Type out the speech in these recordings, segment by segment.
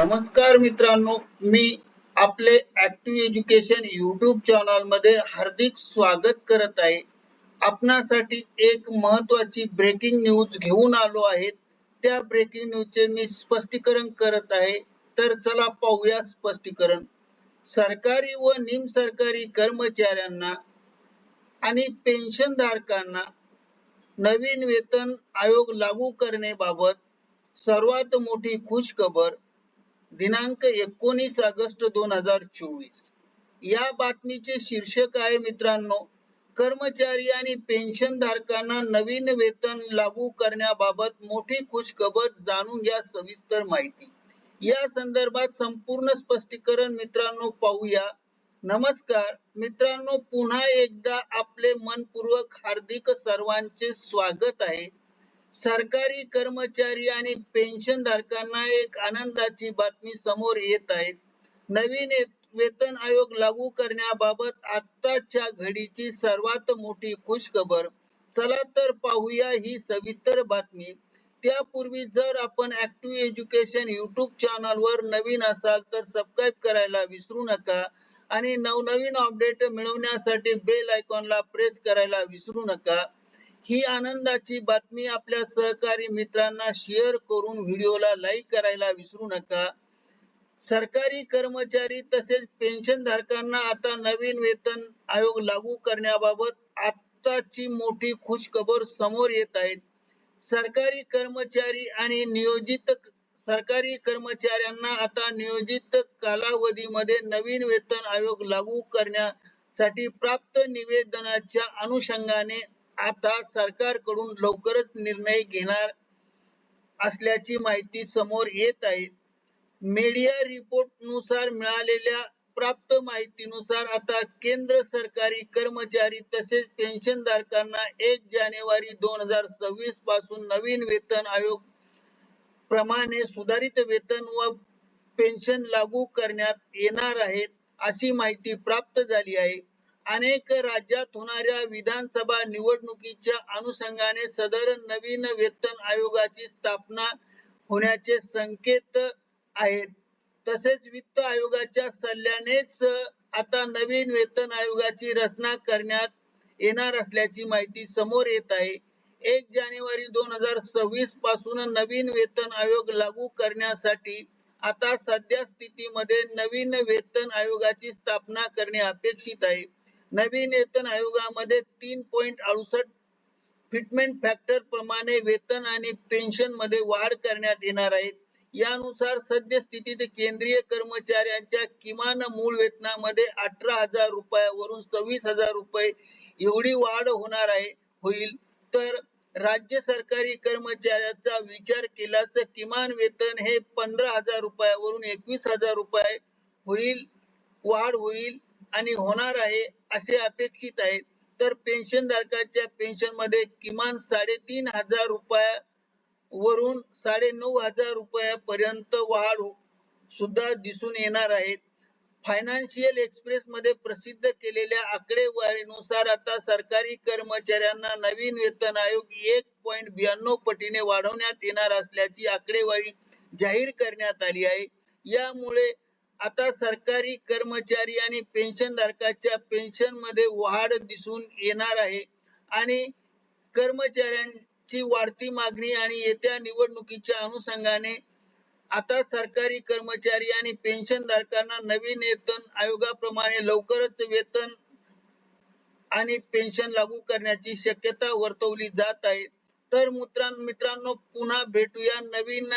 नमस्कार मित्रांनो मी आपले ऍक्टिव्ह एज्युकेशन युट्यूब चॅनलमध्ये हार्दिक स्वागत करत आहे. आपणासाठी एक महत्वाची ब्रेकिंग न्यूज घेऊन आलो आहे. त्या ब्रेकिंग न्यूजचे मी स्पष्टीकरण करत आहे. तर चला पाहूया स्पष्टीकरण. सरकारी व निम सरकारी कर्मचाऱ्यांना आणि पेन्शन धारकांना नवीन वेतन आयोग लागू करण्याबाबत सर्वात मोठी खुशखबर दिनांक एकोणीस ऑगस्ट दोन हजार चोवीस. या बातमीचे शीर्षक आहे मित्रांनो कर्मचारी आणि पेन्शन धारकांना नवीन वेतन लागू करण्याबाबत मोठी खुशखबर जाणून घ्या सविस्तर माहिती. या संदर्भात संपूर्ण स्पष्टीकरण मित्रांनो पाहूया. नमस्कार मित्रांनो पुन्हा एकदा आपले मनपूर्वक हार्दिक सर्वांचे स्वागत आहे. सरकारी कर्मचारी आणि पेन्शन धारकांना एक आनंदाची बातमी समोर येत आहे. नवीन वेतन आयोग लागू करण्याबाबत आताच्या घडीची सर्वात मोठी खुशखबर. चला तर पाहूया ही सविस्तर बातमी. त्यापूर्वी जर आपण ऍक्टिव्ह एज्युकेशन युट्यूब चॅनल वर नवीन असाल तर सबस्क्राईब करायला विसरू नका आणि नवनवीन अपडेट मिळवण्यासाठी बेल आयकॉनला प्रेस करायला विसरू नका. ही आनंदाची बातमी आपल्या सहकारी मित्रांना शेअर करून व्हिडिओला लाईक करायला विसरू नका. सरकारी कर्मचारी तसेच पेन्शन धारकांना आता नवीन वेतन आयोग लागू करण्याबाबत आताची मोठी खुशखबर समोर येत आहेत. सरकारी कर्मचारी आणि नियोजित सरकारी कर्मचाऱ्यांना आता नियोजित कालावधीमध्ये नवीन वेतन आयोग लागू करण्यासाठी प्राप्त निवेदनाच्या अनुषंगाने आता सरकारकडून लवकरच निर्णय घेणार असल्याची माहिती समोर येत आहे. मीडिया रिपोर्टनुसार मिळालेल्या प्राप्त माहितीनुसार आता केंद्र सरकारी कर्मचारी तसेच पेन्शन धारकांना एक जानेवारी दोन हजार सव्वीसपासून नवीन वेतन आयोग प्रमाणे सुधारित वेतन व पेन्शन लागू करण्यात येणार आहेत अशी माहिती प्राप्त झाली आहे. अनेक राज्यात होणाऱ्या विधानसभा निवडणुकीच्या अनुषंगाने सदर नवीन वेतन आयोगाची स्थापना होण्याचे संकेत आहेत. तसेच वित्त आयोगाच्या सल्ल्यानेच आता नवीन वेतन आयोगाची रचना करण्यात येणार असल्याची माहिती समोर येत आहे. एक जानेवारी दोन हजार सव्वीसपासून नवीन वेतन आयोग लागू करण्यासाठी आता सध्या स्थितीमध्ये नवीन वेतन आयोगाची स्थापना करणे अपेक्षित आहे. नवीन वेतन आयोगामध्ये तीन पॉईंट अडुसष्ट फिटमेंट फॅक्टर प्रमाणे वेतन आणि पेन्शनमध्ये वाढ करण्यात येणार आहे. यानुसार सद्यस्थितीत केंद्रीय कर्मचाऱ्यांच्या किमान मूळ वेतनामध्ये अठरा हजार रुपयावरून सव्वीस हजार रुपये एवढी वाढ होणार आहे. होईल. तर राज्य सरकारी कर्मचाऱ्याचा विचार केल्यास किमान वेतन हे पंधरा हजार रुपयावरून एकवीस हजार रुपये होईल. वाढ होईल. आणि होणार आहे असे अपेक्षित आहे तर पेन्शन धारकाच्या पेन्शनमध्ये किमान साडेतीन हजार रुपया वरून साडे नऊ हजार रुपयापर्यंत वाढ सुद्धा दिसून येणार आहेत फायनान्शियल एक्सप्रेस मध्ये प्रसिद्ध केलेल्या आकडेवारीनुसार आता सरकारी कर्मचाऱ्यांना नवीन वेतन आयोग एक पॉइंट ब्याण्णव पटीने वाढवण्यात येणार असल्याची आकडेवारी जाहीर करण्यात आली आहे. यामुळे आता सरकारी कर्मचारी आणि पेन्शन धारकाच्या पेन्शनमध्ये वाढ दिसून येणार आहे. आणि कर्मचाऱ्यांची वाढती मागणी आणि येत्या निवडणुकीच्या अनुषंगाने आता सरकारी कर्मचारी आणि पेन्शन धारकांना नवीन वेतन आयोगाप्रमाणे लवकरच वेतन आणि पेन्शन लागू करण्याची शक्यता वर्तवली जात आहे. तर मित्रां मित्रांनो पुन्हा भेटूया नवीन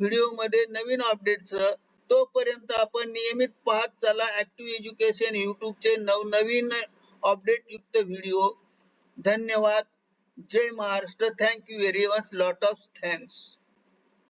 व्हिडिओमध्ये नवीन अपडेट सह तोपर्यंत आपण नियमित पाहत चला ऍक्टिव्ह एज्युकेशन युट्यूबचे नवनवीन अपडेट युक्त व्हिडिओ धन्यवाद. जय Maharashtra. Thank you very much lot of thanks